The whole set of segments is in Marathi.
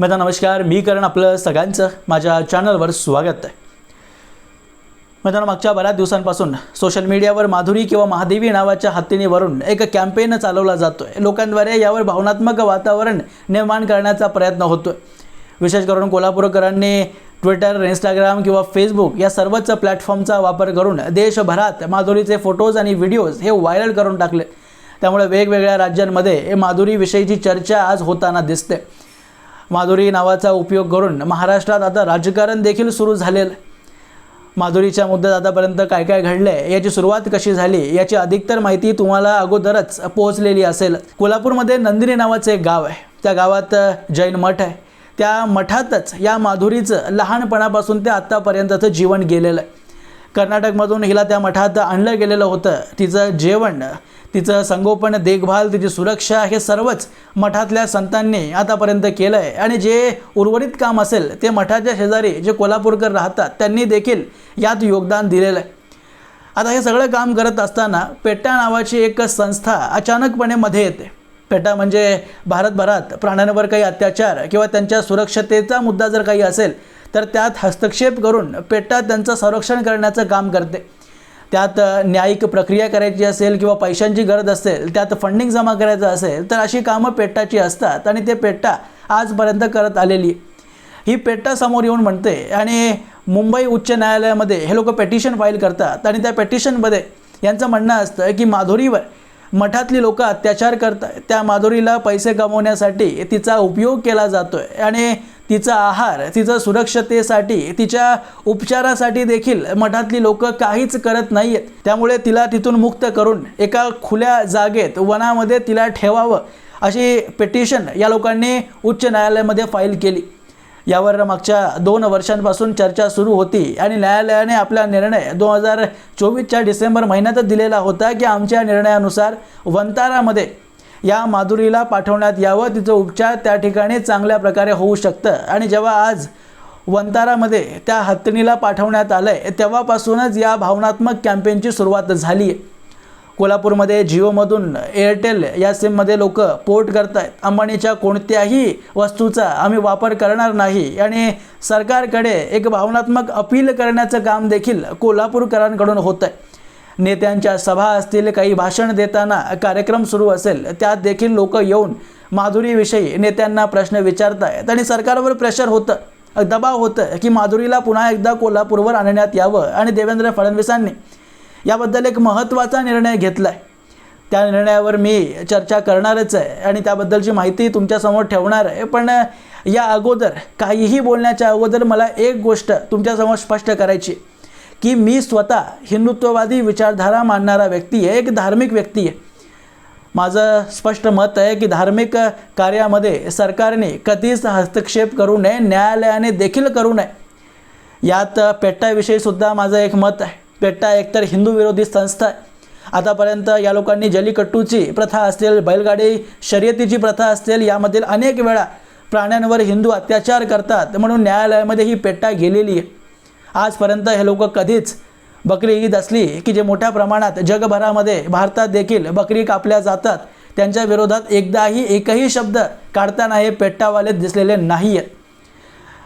मित्र नमस्कार मी करण आपलं सगळ्यांचं माझ्या चॅनलवर स्वागत आहे. मित्रांनो मागच्या बऱ्याच दिवसांपासून सोशल मीडियावर माधुरी किंवा महादेवी नावाच्या हत्तीनीवरून एक कॅम्पेन चालवला जातो आहे लोकांद्वारे यावर भावनात्मक वातावरण निर्माण करण्याचा प्रयत्न होतो आहे विशेष करून कोल्हापूरकरांनी ट्विटर इंस्टाग्राम किंवा फेसबुक या सर्वच प्लॅटफॉर्मचा वापर करून देशभरात माधुरीचे फोटोज आणि व्हिडिओज हे व्हायरल करून टाकले. त्यामुळे वेगवेगळ्या राज्यांमध्ये माधुरीविषयीची चर्चा आज होताना दिसते. माधुरी नावाचा उपयोग करून महाराष्ट्रात आता राजकारण देखील सुरू झालेलं आहे. माधुरीच्या मुद्द्यात आतापर्यंत काय काय घडलंय याची सुरुवात कशी झाली याची अधिकतर माहिती तुम्हाला अगोदरच पोहोचलेली असेल. कोल्हापूरमध्ये नंदिनी नावाचं एक गाव आहे. त्या गावात जैन मठ आहे. त्या मठातच या माधुरीचं लहानपणापासून ते आत्तापर्यंतचं जीवन गेलेलं आहे. कर्नाटकमधून हिला त्या मठात आणलं गेलेलं होतं. तिचं जेवण तिचं संगोपन देखभाल तिची सुरक्षा हे सर्वच मठातल्या संतांनी आतापर्यंत केलं आहे आणि जे उर्वरित काम असेल ते मठाच्या शेजारी जे कोल्हापूरकर राहतात त्यांनी देखील यात योगदान दिलेलं आहे आता हे सगळं काम करत असताना पेट्टा नावाची एक संस्था अचानकपणे मध्ये येते. पेटा म्हणजे भारतभरात प्राण्यांवर काही अत्याचार किंवा त्यांच्या सुरक्षतेचा मुद्दा जर काही असेल तर त्यात हस्तक्षेप करून पेटा त्यांचं संरक्षण करण्याचं काम करते. त्यात न्यायिक प्रक्रिया करायची असेल किंवा पैशांची गरज असेल त्यात फंडिंग जमा करायचं असेल तर अशी कामं पेट्टाची असतात आणि ते पेट्टा आजपर्यंत करत आलेली. ही पेट्टा समोर येऊन म्हणते आणि मुंबई उच्च न्यायालयामध्ये हे लोक पेटिशन फाईल करतात आणि त्या पेटिशनमध्ये यांचं म्हणणं असतं की माधुरीवर मठातली लोक अत्याचार करतात त्या माधुरीला पैसे कमवण्यासाठी तिचा उपयोग केला जातो आहे आणि तिचा आहार तिचं सुरक्षतेसाठी तिच्या उपचारासाठी देखील मठातली लोक काहीच करत नाही आहेत त्यामुळे तिला तिथून मुक्त करून एका खुल्या जागेत वनामध्ये तिला ठेवावं अशी पिटिशन या लोकांनी उच्च न्यायालयामध्ये फाईल केली. यावर मागच्या दोन वर्षांपासून चर्चा सुरू होती आणि न्यायालयाने आपला निर्णय दोन हजार चोवीसच्या डिसेंबर महिन्यातच दिलेला होता की आमच्या निर्णयानुसार वंतारामध्ये या माधुरीला पाठवण्यात यावं. तिचं उपचार त्या ठिकाणी चांगल्या प्रकारे होऊ शकतं. आणि जेव्हा आज वंतारामध्ये त्या हत्तीनीला पाठवण्यात आलं आहे तेव्हापासूनच या भावनात्मक कॅम्पेनची सुरुवात झाली आहे. कोल्हापूरमध्ये जिओमधून एअरटेल या सिममध्ये लोक पोर्ट करत आहेत अंबानीच्या कोणत्याही वस्तूचा आम्ही वापर करणार नाही. आणि सरकारकडे एक भावनात्मक अपील करण्याचं काम देखील कोल्हापूरकरांकडून होतं आहे नेत्यांच्या सभा असतील काही भाषण देताना कार्यक्रम सुरू असेल त्यात देखील लोक येऊन माधुरीविषयी नेत्यांना प्रश्न विचारत आहेत आणि सरकारवर प्रेशर होतं दबाव होतं की माधुरीला पुन्हा एकदा कोल्हापूरवर आणण्यात यावं आणि देवेंद्र फडणवीसांनी याबद्दल एक महत्त्वाचा निर्णय घेतला आहे त्या निर्णयावर मी चर्चा करणारच आहे आणि त्याबद्दलची माहिती तुमच्यासमोर ठेवणार आहे. पण या अगोदर काहीही बोलण्याच्या अगोदर मला एक गोष्ट तुमच्यासमोर स्पष्ट करायची की मी स्वतः हिंदुत्ववादी विचारधारा मानणारा व्यक्ती आहे एक धार्मिक व्यक्ती आहे. माझं स्पष्ट मत आहे की धार्मिक कार्यामध्ये सरकारने कधीच हस्तक्षेप करू नये न्यायालयाने देखील करू नये. यात पेट्टाविषयी सुद्धा माझं एक मत आहे. पेट्टा एकतर हिंदू विरोधी संस्था आहे. आतापर्यंत या लोकांनी जलीकट्टूची प्रथा असेल बैलगाडी शर्यतीची प्रथा असेल यामधील अनेक वेळा प्राण्यांवर हिंदू अत्याचार करतात म्हणून न्यायालयामध्ये ही पेट्टा गेलेली आहे. आजपर्यंत हे लोक कधीच बकरी ईद असली की जे मोठ्या प्रमाणात जगभरामध्ये भारतात देखील बकरी कापल्या जातात त्यांच्या विरोधात एकदाही एकही शब्द काढताना हे पेट्टावाले दिसलेले नाही आहेत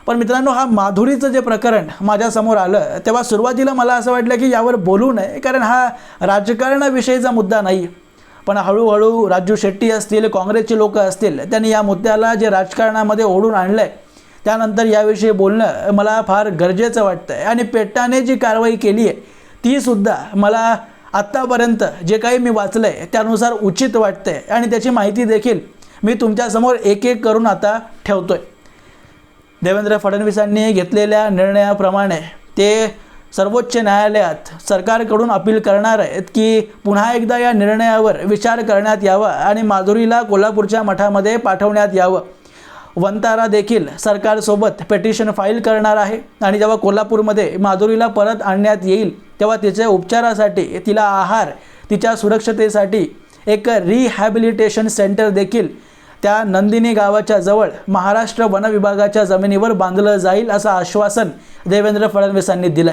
पण मित्रांनो हा माधुरीचं जे प्रकरण माझ्यासमोर आलं तेव्हा सुरुवातीला मला असं वाटलं की यावर बोलू नये कारण हा राजकारणाविषयीचा मुद्दा नाही. पण हळूहळू राजू शेट्टी असतील काँग्रेसचे लोक असतील त्यांनी या मुद्द्याला जे राजकारणामध्ये ओढून आणलं आहे त्यानंतर याविषयी बोलणं मला फार गरजेचं वाटतं आहे आणि पेट्टाने जी कारवाई केली आहे तीसुद्धा मला आत्तापर्यंत जे काही मी वाचलं आहे त्यानुसार उचित वाटतं आहे आणि त्याची माहिती देखील मी तुमच्यासमोर एक एक करून आता ठेवतो आहे देवेंद्र फडणवीसांनी घेतलेल्या निर्णयाप्रमाणे ते सर्वोच्च न्यायालयात सरकारकडून अपील करणार आहेत की पुन्हा एकदा या निर्णयावर विचार करण्यात यावा आणि माधुरीला कोल्हापूरच्या मठामध्ये पाठवण्यात यावं. वंतारा देखील सरकारसोबत पेटिशन फाईल करणार आहे. आणि जेव्हा कोल्हापूरमध्ये माधुरीला परत आणण्यात येईल तेव्हा तिच्या उपचारासाठी तिला आहार तिच्या सुरक्षतेसाठी एक रिहॅबिलिटेशन सेंटर देखील त्या नंदिनी गावाच्या जवळ महाराष्ट्र वन विभागाच्या जमिनीवर बांधलं जाईल असं आश्वासन देवेंद्र फडणवीसांनी दिलं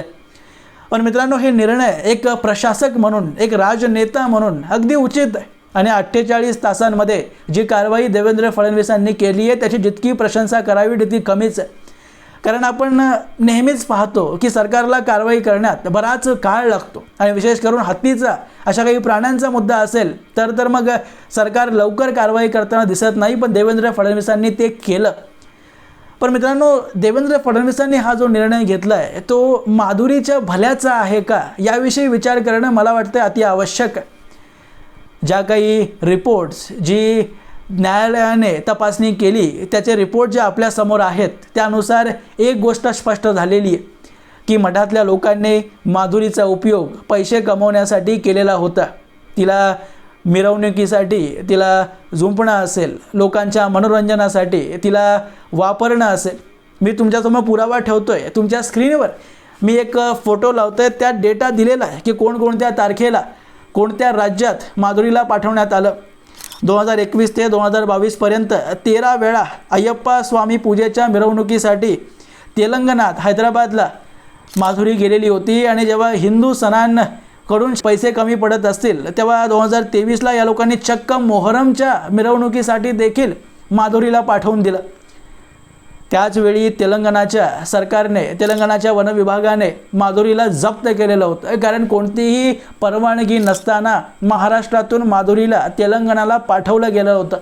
पण मित्रांनो हे निर्णय एक प्रशासक म्हणून एक राजनेता म्हणून अगदी उचित आहे आणि अठ्ठेचाळीस तासांमध्ये जी कारवाई देवेंद्र फडणवीसांनी केली आहे त्याची जितकी प्रशंसा करावी तितकी कमीच. आहे कारण आपण नेहमीच पाहतो की सरकारला कारवाई करण्यात बराच काळ लागतो. आणि विशेष करून हत्तीचा अशा काही प्राण्यांचा मुद्दा असेल तर तर मग सरकार लवकर कारवाई करताना दिसत नाही पण देवेंद्र फडणवीसांनी ते केलं. पण मित्रांनो देवेंद्र फडणवीसांनी हा जो निर्णय घेतला आहे तो माधुरीच्या भल्याचा आहे का? याविषयी विचार करणं मला वाटतं अति आवश्यक आहे. ज्या काही रिपोर्ट्स जी न्यायालयाने तपासणी केली त्याचे रिपोर्ट जे आपल्यासमोर आहेत त्यानुसार एक गोष्ट स्पष्ट झालेली आहे की मठातल्या लोकांनी माधुरीचा उपयोग पैसे कमवण्यासाठी केलेला होता. तिला मिरवणुकीसाठी तिला झुंपणं असेल लोकांच्या मनोरंजनासाठी तिला वापरणं असेल. मी तुमच्यासमोर पुरावा ठेवतो आहे तुमच्या स्क्रीनवर मी एक फोटो लावतो आहे त्यात डेटा दिलेला आहे की कोणकोणत्या तारखेला कोणत्या राज्यात माधुरीला पाठवण्यात आलं? दोन हजार एकवीस ते दोन हजार बावीसपर्यंत तेरा वेळा अय्यप्पा स्वामी पूजेच्या मिरवणुकीसाठी तेलंगणात हैदराबादला माधुरी गेलेली होती आणि जेव्हा हिंदू सणांकडून पैसे कमी पडत असतील तेव्हा दोन हजार तेवीसला या लोकांनी चक्क मोहरमच्या मिरवणुकीसाठी देखील माधुरीला पाठवून दिलं. त्याचवेळी तेलंगणाच्या सरकारने तेलंगणाच्या वन विभागाने माधुरीला जप्त केलेलं होतं. कारण कोणतीही परवानगी नसताना महाराष्ट्रातून माधुरीला तेलंगणाला पाठवलं गेलं होतं.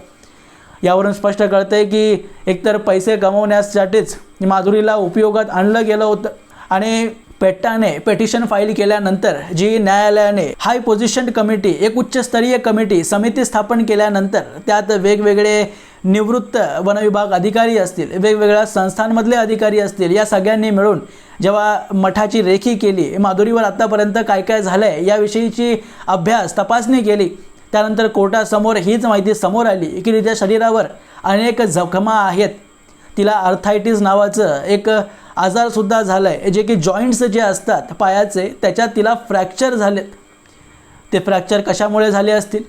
यावरून स्पष्ट कळतंय की एकतर पैसे कमवण्यासाठीच माधुरीला उपयोगात आणलं गेलं होतं आणि पेट्टाने पेटिशन फाईल केल्यानंतर जी न्यायालयाने हाय पोझिशन कमिटी एक उच्चस्तरीय कमिटी समिती स्थापन केल्यानंतर त्यात वेगवेगळे निवृत्त वनविभाग अधिकारी असतील वेगवेगळ्या संस्थांमधले अधिकारी असतील या सगळ्यांनी मिळून जेव्हा मठाची रेखी केली माधुरीवर आत्तापर्यंत काय काय झालं आहे याविषयीची अभ्यास तपासणी केली त्यानंतर कोर्टासमोर हीच माहिती समोर आली की तिच्या शरीरावर अनेक जखमा आहेत. तिला अर्थायटिस नावाचं एक आजारसुद्धा झालं आहे जे की जॉईंट्स जे असतात पायाचे त्याच्यात तिला फ्रॅक्चर झालेत. ते फ्रॅक्चर कशामुळे झाले असतील?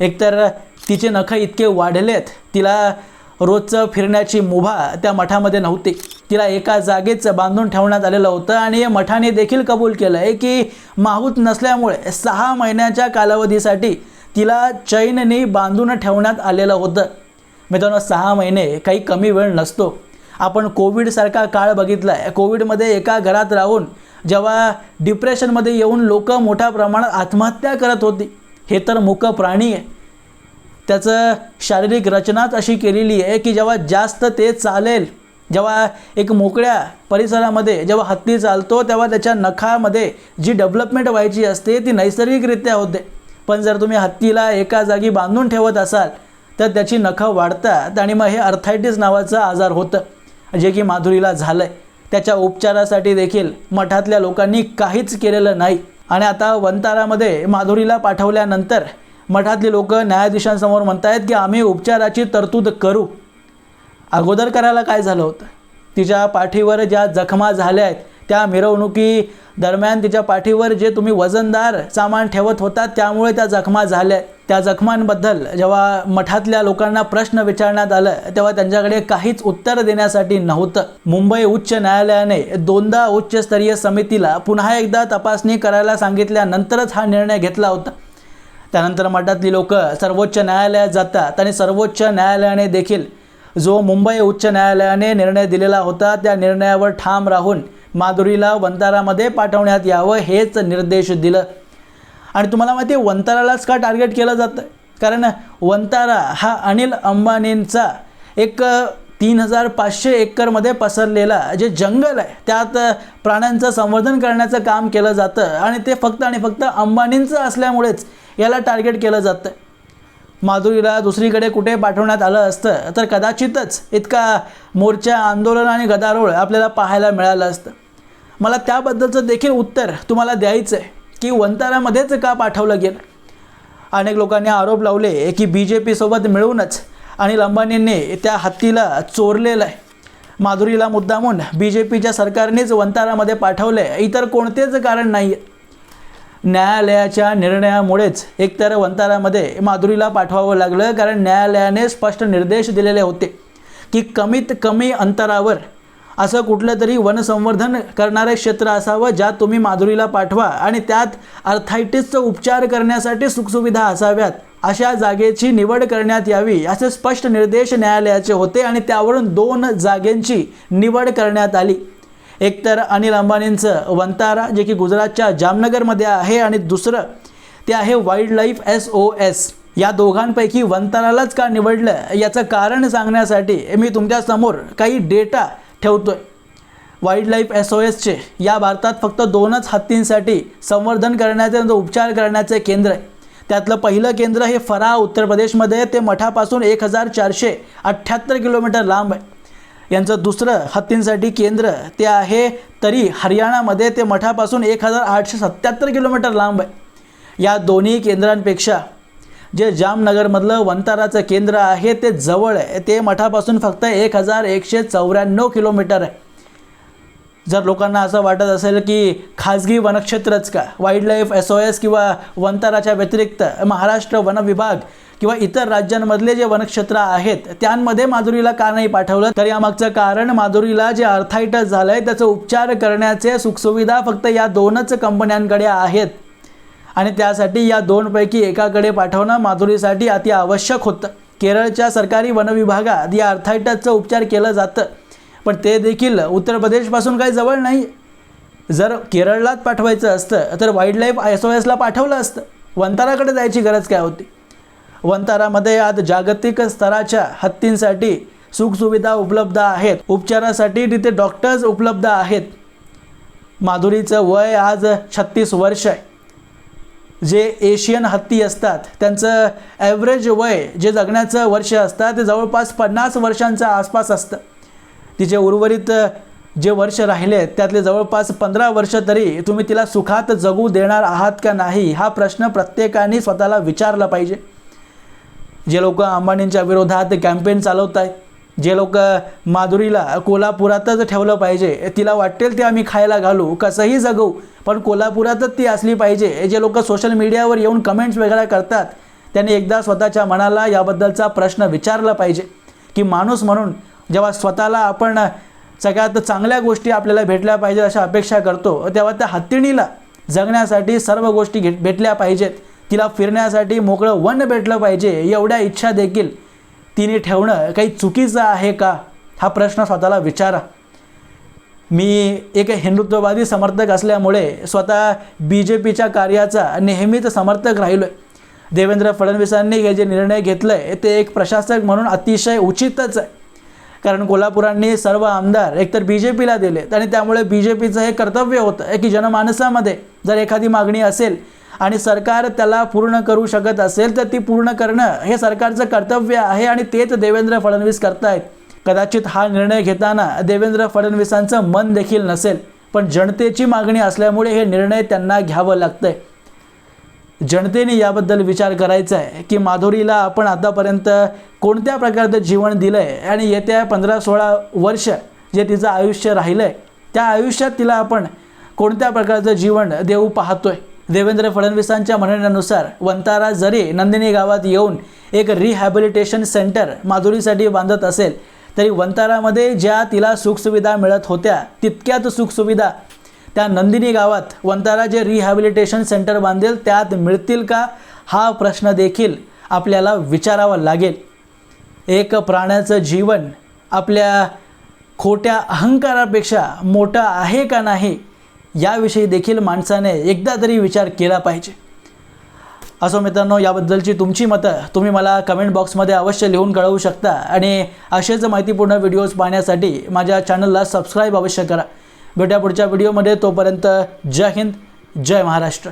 एकतर तिचे नखं इतके वाढलेत तिला रोजचं फिरण्याची मुभा त्या मठामध्ये नव्हती. तिला एका जागेच बांधून ठेवण्यात आलेलं होतं आणि या मठाने देखील कबूल केलं आहे की माहूत नसल्यामुळे सहा महिन्याच्या कालावधीसाठी तिला चैननी बांधून ठेवण्यात आलेलं होतं. मित्रांनो सहा महिने काही कमी वेळ नसतो. आपण कोविडसारखा काळ बघितला आहे कोविडमध्ये एका घरात राहून जेव्हा डिप्रेशनमध्ये येऊन लोक मोठ्या प्रमाणात आत्महत्या करत होती हे तर मुक प्राणी आहे. त्याचं शारीरिक रचनाच अशी केलेली आहे की जेव्हा जास्त ते चालेल जेव्हा एक मोकळ्या परिसरामध्ये जेव्हा हत्ती चालतो तेव्हा त्याच्या नखामध्ये जी डेव्हलपमेंट व्हायची असते ती नैसर्गिकरित्या होते. पण जर तुम्ही हत्तीला एका जागी बांधून ठेवत असाल तर त्याची नखं वाढतात आणि मग हे अर्थायटिस नावाचा आजार होतं जे की माधुरीला झालं आहे त्याच्या उपचारासाठी देखील मठातल्या लोकांनी काहीच केलेलं नाही. आणि आता वंतारामध्ये माधुरीला पाठवल्यानंतर मठातली लोक न्यायाधीशांसमोर म्हणत आहेत की आम्ही उपचाराची तरतूद करू. अगोदर करायला काय झालं होतं? तिच्या पाठीवर ज्या जखमा झाल्या आहेत त्या मिरवणुकी दरम्यान तिच्या पाठीवर जे तुम्ही वजनदार सामान ठेवत होता त्यामुळे त्या जखमा झाल्या. त्या जखमांबद्दल जेव्हा मठातल्या लोकांना प्रश्न विचारण्यात आलं तेव्हा त्यांच्याकडे काहीच उत्तर देण्यासाठी नव्हतं. मुंबई उच्च न्यायालयाने दोनदा उच्चस्तरीय समितीला पुन्हा एकदा तपासणी करायला सांगितल्यानंतरच हा निर्णय घेतला होता. त्यानंतर मठातली लोक सर्वोच्च न्यायालयात जातात आणि सर्वोच्च न्यायालयाने देखील जो मुंबई उच्च न्यायालयाने निर्णय दिलेला होता त्या निर्णयावर ठाम राहून माधुरीला वंतारामध्ये पाठवण्यात यावं हेच निर्देश दिलं. आणि तुम्हाला माहिती आहे वंतारालाच का टार्गेट केलं जातं? कारण वंतारा हा अनिल अंबानींचा एक तीन हजार पाचशे एकरमध्ये पसरलेला जे जंगल आहे त्यात प्राण्यांचं संवर्धन करण्याचं काम केलं जातं. आणि ते फक्त आणि फक्त अंबानींचं असल्यामुळेच याला टार्गेट केलं जातं. माधुरीला दुसरीकडे कुठे पाठवण्यात आलं असतं तर कदाचितच इतका मोर्चा आंदोलन आणि गदारोळ आपल्याला पाहायला मिळालं असतं. मला त्याबद्दलचं देखील उत्तर तुम्हाला द्यायचं आहे की वंतारामध्येच का पाठवलं गेलं? अनेक लोकांनी आरोप लावले की बी जे पीसोबत मिळूनच अनिल अंबानींनी त्या हत्तीला चोरलेलं आहे. माधुरीला मुद्दामून बी जे पीच्या सरकारनेच वंतारामध्ये पाठवलं आहे इतर कोणतेच कारण नाही आहे न्यायालयाच्या निर्णयामुळेच एकतर वंतारामध्ये माधुरीला पाठवावं लागलं कारण न्यायालयाने स्पष्ट निर्देश दिलेले होते की कमीत कमी अंतरावर असं कुठलं तरी वनसंवर्धन करणारे क्षेत्र असावं ज्यात तुम्ही माधुरीला पाठवा आणि त्यात अर्थायटिसचा उपचार करण्यासाठी सुखसुविधा असाव्यात. अशा जागेची निवड करण्यात यावी असे स्पष्ट निर्देश न्यायालयाचे होते आणि त्यावरून दोन जागेंची निवड करण्यात आली. एकतर अनिल अंबानींचं वंतारा जे की गुजरातच्या जामनगरमध्ये आहे आणि दुसरं ते आहे wildlife S O S. या दोघांपैकी वंतारालाच का निवडलं? याचं कारण सांगण्यासाठी मी तुमच्यासमोर काही डेटा ठेवतोय. वाईल्ड लाईफ एस ओ एसचे या भारतात फक्त दोनच हत्तींसाठी संवर्धन करण्याचे आणि उपचार करण्याचे केंद्र आहे. त्यातलं पहिलं केंद्र हे फरा उत्तर प्रदेशमध्ये ते मठापासून एक हजार चारशे अठ्ठ्याहत्तर किलोमीटर लांब आहे. यांचं दुसरं हत्तींसाठी केंद्र ते आहे तरी हरियाणामध्ये ते मठापासून एक हजार आठशे सत्त्याहत्तर किलोमीटर लांब आहे. या दोन्ही केंद्रांपेक्षा जे जामनगरमधलं वंताराचं केंद्र आहे ते जवळ आहे. ते मठापासून फक्त एक हजार एकशे चौऱ्याण्णव किलोमीटर आहे. जर लोकांना असं वाटत असेल की खाजगी वनक्षेत्रच का wildlife S O S किंवा वंताराच्या व्यतिरिक्त महाराष्ट्र वन विभाग किंवा इतर राज्यांमधले जे वनक्षेत्र आहेत त्यांमध्ये माधुरीला का नाही पाठवलं? तर यामागचं कारण माधुरीला जे अर्थायटस झालं आहे त्याचा उपचार करण्याचे सुखसुविधा फक्त या दोनच कंपन्यांकडे आहेत. आणि त्यासाठी या दोनपैकी एकाकडे पाठवणं माधुरीसाठी अति आवश्यक होतं. केरळच्या सरकारी वनविभागात या अर्थायटसचं उपचार केलं जातं. पण ते देखील उत्तर प्रदेशपासून काही जवळ नाही. जर केरळलाच पाठवायचं असतं तर वाईल्ड लाईफ एस ओ एसला पाठवलं असतं. वंताराकडे जायची गरज काय होती? वंतारामध्ये आज जागतिक स्तराच्या हत्तींसाठी सुखसुविधा उपलब्ध आहेत. उपचारासाठी तिथे डॉक्टर्स उपलब्ध आहेत. माधुरीचं वय आज छत्तीस वर्ष आहे. जे एशियन हत्ती असतात त्यांचं ॲव्हरेज वय जे जगण्याचं वर्ष असतं ते जवळपास पन्नास वर्षांच्या आसपास असतं. तिचे उर्वरित जे वर्ष राहिले आहेत त्यातले जवळपास पंधरा वर्ष तरी तुम्ही तिला सुखात जगू देणार आहात का नाही हा प्रश्न प्रत्येकाने स्वतःला विचारला पाहिजे. जे लोक अंबानींच्या विरोधात कॅम्पेन चालवत आहेत जे लोक माधुरीला कोल्हापुरातच ठेवलं पाहिजे तिला वाटेल ते आम्ही खायला घालू कसंही जगू पण कोल्हापुरातच ती असली पाहिजे. जे लोक सोशल मीडियावर येऊन कमेंट्स वगैरे करतात त्यांनी एकदा स्वतःच्या मनाला याबद्दलचा प्रश्न विचारला पाहिजे. की माणूस म्हणून जेव्हा स्वतःला आपण सगळ्यात चांगल्या गोष्टी आपल्याला भेटल्या पाहिजे अशा अपेक्षा करतो तेव्हा त्या हत्तीणीला जगण्यासाठी सर्व गोष्टी घे भेटल्या पाहिजेत. तिला फिरण्यासाठी मोकळं वन भेटलं पाहिजे एवढ्या इच्छा देखील तिने ठेवणं काही चुकीचं आहे का? हा प्रश्न स्वतःला विचारा. मी एक हिंदुत्ववादी समर्थक असल्यामुळे स्वतः बी जे पीच्या कार्याचा नेहमीच समर्थक राहिलो आहे देवेंद्र फडणवीसांनी हे जे निर्णय घेतलं आहे ते एक प्रशासक म्हणून अतिशय उचितच आहे. कारण कोल्हापुरांनी सर्व आमदार एकतर बी जे पीला दिलेत आणि त्यामुळे बी जे पीचं हे कर्तव्य होतं की जनमानसामध्ये जर एखादी मागणी असेल आणि सरकार त्याला पूर्ण करू शकत असेल तर ती पूर्ण करणं हे सरकारचं कर्तव्य आहे आणि तेच देवेंद्र फडणवीस करतायत. कदाचित हा निर्णय घेताना देवेंद्र फडणवीसांचं मन देखील नसेल पण जनतेची मागणी असल्यामुळे हे निर्णय त्यांना घ्यावं लागतंय. जनतेने याबद्दल विचार करायचा आहे की माधुरीला आपण आतापर्यंत कोणत्या प्रकारचं जीवन दिलं आहे आणि येत्या पंधरा सोळा वर्ष जे तिचं आयुष्य राहिलं आहे त्या आयुष्यात तिला आपण कोणत्या प्रकारचं जीवन देऊ पाहतोय? देवेंद्र फडणवीसांच्या म्हणण्यानुसार वंतारा जरी नंदिनी गावात येऊन एक रिहॅबिलिटेशन सेंटर माधुरीसाठी बांधत असेल तरी वंतारामध्ये ज्या तिला सुखसुविधा मिळत होत्या तितक्यात सुखसुविधा त्या नंदिनी गावात वंतारा जे रिहॅबिलिटेशन सेंटर बांधेल त्यात मिळतील का? हा प्रश्न देखील आपल्याला विचारावा लागेल. एक प्राण्याचं जीवन आपल्या खोट्या अहंकारापेक्षा मोठं आहे का नाही? याविषयी देखील माणसाने एकदा तरी विचार केला पाहिजे. असो मित्रांनो याबद्दलची तुमची मतं तुम्ही मला कमेंट बॉक्समध्ये अवश्य लिहून कळवू शकता आणि असेच माहितीपूर्ण व्हिडिओज पाहण्यासाठी माझ्या चॅनलला सबस्क्राईब अवश्य करा. भेट्या पुढच्या व्हिडिओमध्ये तोपर्यंत जय हिंद जय महाराष्ट्र.